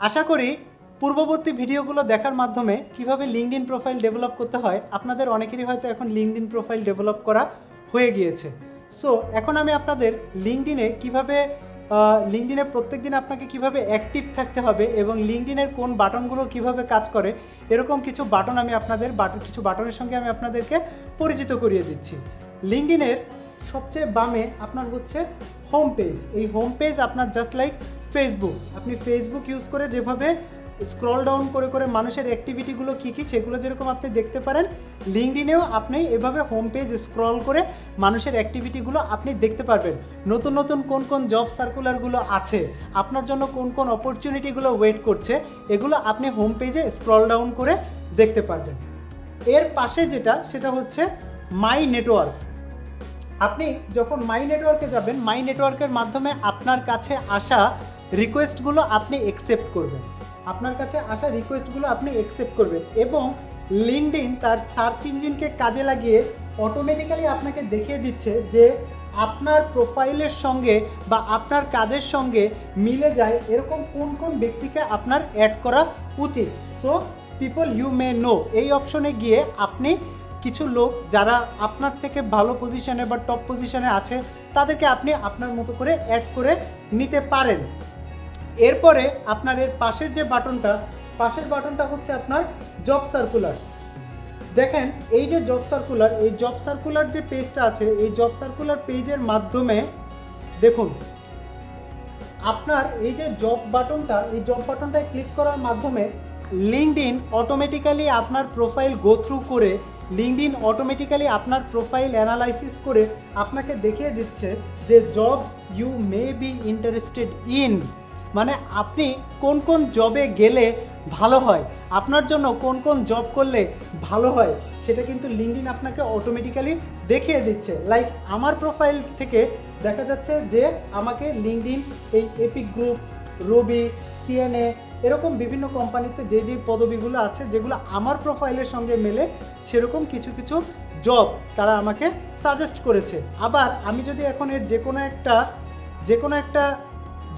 আশা করি পূর্ববর্তী ভিডিওগুলো দেখার মাধ্যমে কীভাবে লিঙ্কডইন প্রোফাইল ডেভেলপ করতে হয়, আপনাদের অনেকেরই হয়তো এখন লিঙ্কডইন প্রোফাইল ডেভেলপ করা হয়ে গিয়েছে। সো এখন আমি আপনাদের লিঙ্কডইনে কীভাবে লিঙ্কডিনে প্রত্যেক দিন আপনাকে কীভাবে অ্যাক্টিভ থাকতে হবে এবং লিঙ্কডিনের কোন বাটনগুলো কীভাবে কাজ করে, এরকম কিছু বাটন আমি আপনাদের বাটন কিছু বাটনের সঙ্গে আমি আপনাদেরকে পরিচিত করিয়ে দিচ্ছি। লিঙ্কডিনের সবচেয়ে বামে আপনার হচ্ছে হোম পেজ এই হোম পেজ আপনার জাস্ট লাইক ফেসবুক আপনি ফেসবুক ইউজ করে যেভাবে স্ক্রল ডাউন করে করে মানুষের অ্যাক্টিভিটিগুলো কী কী সেগুলো যেরকম আপনি দেখতে পারেন লিঙ্কডিনেও আপনি এভাবে হোম পেজ স্ক্রল করে মানুষের অ্যাক্টিভিটিগুলো আপনি দেখতে পারবেন। নতুন নতুন কোন কোন জব সার্কুলারগুলো আছে, আপনার জন্য কোন কোন অপরচুনিটিগুলো ওয়েট করছে, এগুলো আপনি হোম পেজে স্ক্রল ডাউন করে দেখতে পারবেন। এর পাশে যেটা, সেটা হচ্ছে মাই নেটওয়ার্ক আপনি যখন মাই নেটওয়ার্কে যাবেন মাই নেটওয়ার্কের মাধ্যমে আপনার কাছে আসা রিকোয়েস্টগুলো আপনি একসেপ্ট করবেন। আপনার কাছে আসা রিকোয়েস্টগুলো আপনি একসেপ্ট করবেন এবং লিঙ্কডইন তার সার্চ ইঞ্জিনকে কাজে লাগিয়ে অটোমেটিক্যালি আপনাকে দেখিয়ে দিচ্ছে যে আপনার প্রোফাইলের সঙ্গে বা আপনার কাজের সঙ্গে মিলে যায় এরকম কোন কোন ব্যক্তিকে আপনার অ্যাড করা উচিত। So people you may know এই অপশনে গিয়ে আপনি কিছু লোক যারা আপনার থেকে ভালো পজিশনে বা টপ পজিশনে আছে, তাদেরকে আপনি আপনার মতো করে অ্যাড করে নিতে পারেন। এরপরে আপনার এর পাশের যে বাটনটা, পাশের বাটনটা হচ্ছে আপনার জব সার্কুলার দেখেন, এই যে জব সার্কুলার এই জব সার্কুলার যে পেজটা আছে, এই জব সার্কুলার পেজের মাধ্যমে দেখুন, আপনার এই যে জব বাটনটা এই জব বাটনটায় ক্লিক করার মাধ্যমে লিঙ্কড ইন অটোমেটিক্যালি আপনার প্রোফাইল গো থ্রু করে লিঙ্কড ইন অটোমেটিক্যালি আপনার প্রোফাইল অ্যানালাইসিস করে আপনাকে দেখিয়ে দিচ্ছে যে job you may be interested in মানে আপনি কোন কোন জবে গেলে ভালো হয়? আপনার জন্য কোন কোন জব করলে ভালো হয়? সেটা কিন্তু লিঙ্কডিন আপনাকে অটোমেটিক্যালি দেখিয়ে দিচ্ছে। লাইক আমার প্রোফাইল থেকে দেখা যাচ্ছে যে আমাকে লিঙ্কডিন এই এপিক গ্রুপ রবি সিএনএ এরকম বিভিন্ন কোম্পানিতে যে যে পদবিগুলো আছে, যেগুলো আমার প্রোফাইলের সঙ্গে মেলে, সেরকম কিছু কিছু জব তারা আমাকে সাজেস্ট করেছে। আবার আমি যদি এখন এর যে কোনো একটা যে কোনো একটা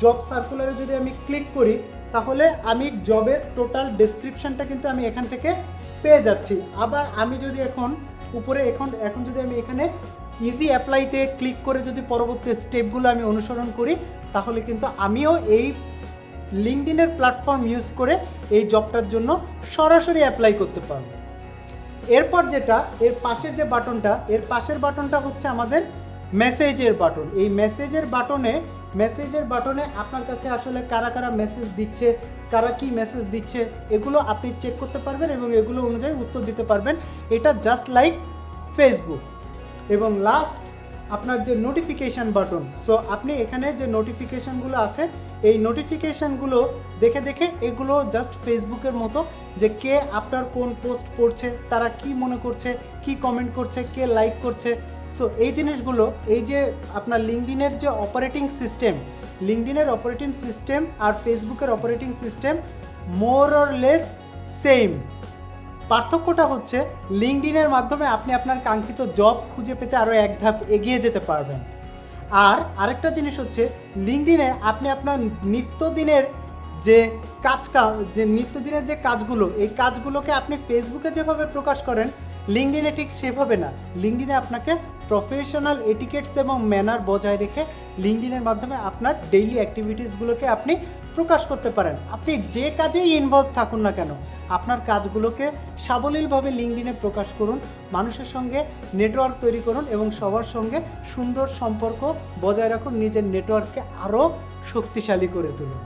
জব সার্কুলারে যদি আমি ক্লিক করি, তাহলে আমি জবের টোটাল ডেসক্রিপশনটা কিন্তু আমি এখান থেকে পেয়ে যাচ্ছি। আবার আমি যদি এখন উপরে এখন এখন যদি আমি এখানে ইজি অ্যাপ্লাইতে ক্লিক করে যদি পরবর্তী স্টেপগুলো আমি অনুসরণ করি, তাহলে কিন্তু আমিও এই লিঙ্কডিনের প্ল্যাটফর্ম ইউজ করে এই জবটার জন্য সরাসরি অ্যাপ্লাই করতে পারব। এরপর যেটা, এর পাশের যে বাটনটা এর পাশের বাটনটা হচ্ছে আমাদের মেসেজের বাটন এই মেসেজের বাটনে মেসেজের বাটনে আপনার কাছে আসলে কারা কারা মেসেজ দিচ্ছে, কারা কি মেসেজ দিচ্ছে, এগুলো আপনি চেক করতে পারবেন এবং এগুলো অনুযায়ী উত্তর দিতে পারবেন। এটা জাস্ট লাইক ফেসবুক এবং লাস্ট আপনার যে নোটিফিকেশান বাটন সো আপনি এখানে যে নোটিফিকেশানগুলো আছে, এই নোটিফিকেশানগুলো দেখে দেখে এগুলো জাস্ট ফেসবুকের মতো যে কে আপনার কোন পোস্ট পড়ছে, তারা কি মনে করছে, কি কমেন্ট করছে, কে লাইক করছে সো এই জিনিসগুলো, এই যে আপনার লিঙ্কডিনের যে অপারেটিং সিস্টেম লিঙ্কডিনের অপারেটিং সিস্টেম আর ফেসবুকের operating system more or less same পার্থক্যটা হচ্ছে লিঙ্কডিনের মাধ্যমে আপনি আপনার কাঙ্ক্ষিত জব খুঁজে পেতে আরও এক ধাপ এগিয়ে যেতে পারবেন। আর আরেকটা জিনিস হচ্ছে লিঙ্কডিনে আপনি আপনার নিত্যদিনের যে কাজ যে নিত্যদিনের যে কাজগুলো, এই কাজগুলোকে আপনি ফেসবুকে যেভাবে প্রকাশ করেন লিঙ্কডিনে ঠিক সেভাবে না। লিঙ্কডিনে আপনাকে প্রফেশনাল এটিকেটস এবং ম্যানার বজায় রেখে লিঙ্কডিনের মাধ্যমে আপনার ডেইলি অ্যাক্টিভিটিসগুলোকে আপনি প্রকাশ করতে পারেন। আপনি যে কাজেই ইনভলভ থাকুন না কেন, আপনার কাজগুলোকে সাবলীলভাবে লিঙ্কডিনে প্রকাশ করুন, মানুষের সঙ্গে নেটওয়ার্ক তৈরি করুন এবং সবার সঙ্গে সুন্দর সম্পর্ক বজায় রাখুন, নিজের নেটওয়ার্ককে আরও শক্তিশালী করে তুলুন।